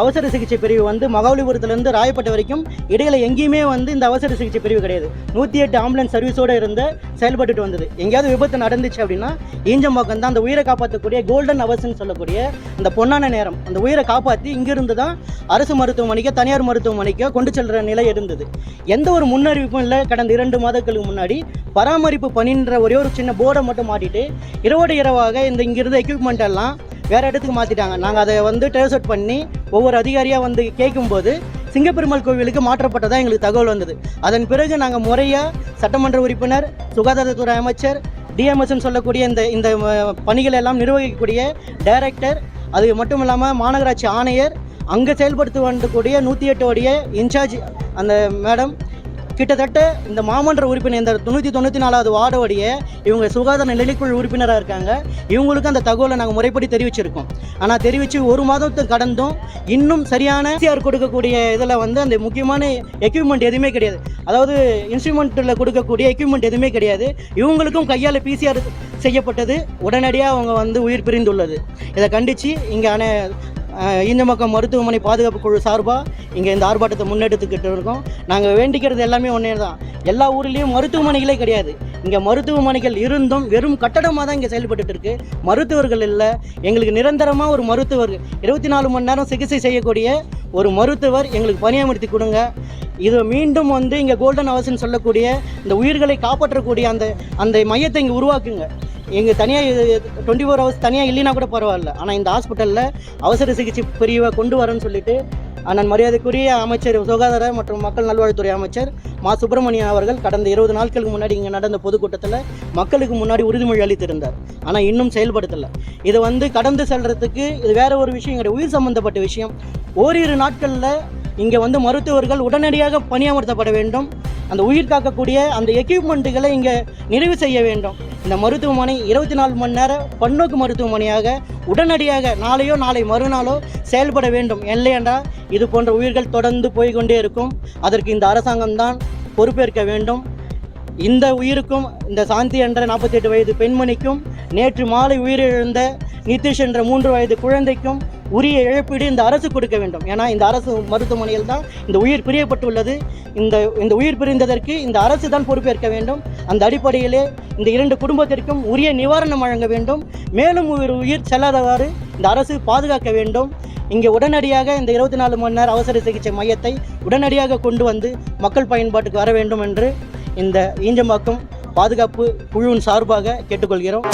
அவசர சிகிச்சை பிரிவு வந்து மகாபலிபுரத்துலேருந்து ராயப்பட்ட வரைக்கும் இடையில எங்கேயுமே வந்து இந்த அவசர சிகிச்சை பிரிவு கிடையாது. நூற்றி எட்டு ஆம்புலன்ஸ் சர்வீஸோடு இருந்த செயல்பட்டுட்டு வந்தது. எங்கேயாவது விபத்து நடந்துச்சு அப்படின்னா ஈஞ்சம்பாக்கம் தான் அந்த உயிரை காப்பாற்றக்கூடிய கோல்டன் அவர்ஸ்ன்னு சொல்லக்கூடிய அந்த பொன்னான நேரம். அந்த உயிரை காப்பாற்றி இங்கிருந்து தான் அரசு மருத்துவமனைக்கோ தனியார் மருத்துவமனைக்கோ கொண்டு செல்கிற நிலை இருந்தது. எந்த ஒரு முன்னறிவிப்பும் இல்லை. கடந்த இரண்டு மாதங்களுக்கு முன்னாடி பராமரிப்பு பணின்ற ஒரே ஒரு சின்ன போர்டை மட்டும் மாட்டிட்டு இரவோடு இரவாக இந்த இங்கிருந்த எக்யூப்மெண்ட் எல்லாம் வேறு இடத்துக்கு மாற்றிட்டாங்க நாங்கள் அதை வந்து ட்ரேஸ் அவுட் பண்ணி ஒவ்வொரு அதிகாரியாக வந்து கேட்கும்போது சிங்கப்பெருமாள் கோவிலுக்கு மாற்றப்பட்டதாக எங்களுக்கு தகவல் வந்தது. அதன் பிறகு நாங்கள் முறையாக சட்டமன்ற உறுப்பினர் சுகாதாரத்துறை அமைச்சர் டிஎம்எஸ்ன்னு சொல்லக்கூடிய இந்த இந்த பணிகளை எல்லாம் நிர்வகிக்கக்கூடிய டைரக்டர் அது மட்டும் இல்லாமல் மாநகராட்சி ஆணையர் அங்கே செயல்படுத்தி வரக்கூடிய நூற்றி எட்டு எட்டோடைய இன்சார்ஜ் அந்த மேடம் கிட்டத்தட்ட இந்த மாமன்ற உறுப்பினர் இந்த தொண்ணூற்றி தொண்ணூற்றி நாலாவது வார்டோடைய இவங்க சுகாதார நிலைக்குழு உறுப்பினராக இருக்காங்க. இவங்களுக்கு அந்த தகவலை நாங்கள் முறைப்படி தெரிவிச்சிருக்கோம். ஆனால் தெரிவித்து ஒரு மாதத்துக்கு கடந்தும் இன்னும் சரியான சிஆர் கொடுக்கக்கூடிய இதில் வந்து அந்த முக்கியமான எக்யூப்மெண்ட் எதுவுமே கிடையாது. அதாவது இன்ஸ்ட்ருமெண்ட்டில் கொடுக்கக்கூடிய எக்யூப்மெண்ட் எதுவுமே கிடையாது. இவங்களுக்கும் கையால் பிசிஆர் செய்யப்பட்டது. உடனடியாக அவங்க வந்து உயிர் பிரிந்துள்ளது. இதை கண்டித்து இங்கே அனை ஈஞ்சமக்கம் மருத்துவமனை பாதுகாப்பு குழு சார்பாக இங்கே இந்த ஆர்ப்பாட்டத்தை முன்னெடுத்துக்கிட்டு இருக்கோம். நாங்கள் வேண்டிக்கிறது எல்லாமே ஒன்றே தான். எல்லா ஊர்லேயும் மருத்துவமனைகளே கிடையாது. இங்கே மருத்துவமனைகள் இருந்தும் வெறும் கட்டடமாக தான் இங்கே செயல்பட்டு இருக்கு. மருத்துவர்கள் இல்லை. எங்களுக்கு நிரந்தரமாக ஒரு மருத்துவர் இருபத்தி நாலு மணி நேரம் சிகிச்சை செய்யக்கூடிய ஒரு மருத்துவர் எங்களுக்கு பணியமர்த்தி கொடுங்க. இது மீண்டும் வந்து இங்கே கோல்டன் ஹவர்ஸ்ன்னு சொல்லக்கூடிய இந்த உயிர்களை காப்பாற்றக்கூடிய அந்த அந்த மையத்தை இங்கே உருவாக்குங்க. எங்கள் தனியாக டுவெண்ட்டி ஃபோர் ஹவர்ஸ் தனியாக இல்லைனா கூட பரவாயில்ல. ஆனால் இந்த ஹாஸ்பிட்டலில் அவசர சிகிச்சை பிரிவை கொண்டு வரேன்னு சொல்லிட்டு அண்ணன் மரியாதைக்குரிய அமைச்சர் சுகாதார மற்றும் மக்கள் நல்வாழ்வுத்துறை அமைச்சர் மா. சுப்பிரமணியன் அவர்கள் கடந்த இருபது நாட்களுக்கு முன்னாடி இங்கே நடந்த பொதுக்கூட்டத்தில் மக்களுக்கு முன்னாடி உறுதிமொழி அளித்திருந்தார். ஆனால் இன்னும் செயல்படுத்தலை. இதை வந்து கடந்து செல்றதுக்கு இது வேற ஒரு விஷயம் கிடையாது. உயிர் சம்பந்தப்பட்ட விஷயம். ஓரிரு நாட்களில் இங்கே வந்து மருத்துவர்கள் உடனடியாக பணியமர்த்தப்பட வேண்டும். அந்த உயிர் காக்கக்கூடிய அந்த எக்யூப்மெண்ட்டுகளை இங்கே நிறைவு செய்ய வேண்டும். இந்த மருத்துவமனை இருபத்தி நாலு மணி நேரம் பன்னோக்கு மருத்துவமனையாக உடனடியாக நாளையோ நாளை மறுநாளோ செயல்பட வேண்டும். இல்லையென்றால் இது போன்ற உயிர்கள் தொடர்ந்து போய்கொண்டே இருக்கும். அதற்கு இந்த அரசாங்கம்தான் பொறுப்பேற்க வேண்டும். இந்த உயிருக்கும் இந்த சாந்தி என்ற நாற்பத்தி எட்டு வயது பெண்மணிக்கும் நேற்று மாலை உயிரிழந்த நிதிஷ் என்ற மூன்று வயது குழந்தைக்கும் உரிய இழப்பீடு இந்த அரசு கொடுக்க வேண்டும். ஏன்னா இந்த அரசு மருத்துவமனையில் தான் இந்த உயிர் பிரியப்பட்டுள்ளது. இந்த இந்த உயிர் பிரிந்ததற்கு இந்த அரசு தான் பொறுப்பேற்க வேண்டும். அந்த அடிப்படையிலே இந்த இரண்டு குடும்பத்திற்கும் உரிய நிவாரணம் வழங்க வேண்டும். மேலும் ஒரு உயிர் செல்லாதவாறு இந்த அரசு பாதுகாக்க வேண்டும். இங்கே உடனடியாக இந்த இருபத்தி நாலு மணி நேரம் அவசர சிகிச்சை மையத்தை உடனடியாக கொண்டு வந்து மக்கள் பயன்பாட்டுக்கு வர வேண்டும் என்று இந்த ஈஞ்சம்பாக்கம் பாதுகாப்பு குழுவின் சார்பாக கேட்டுக்கொள்கிறோம்.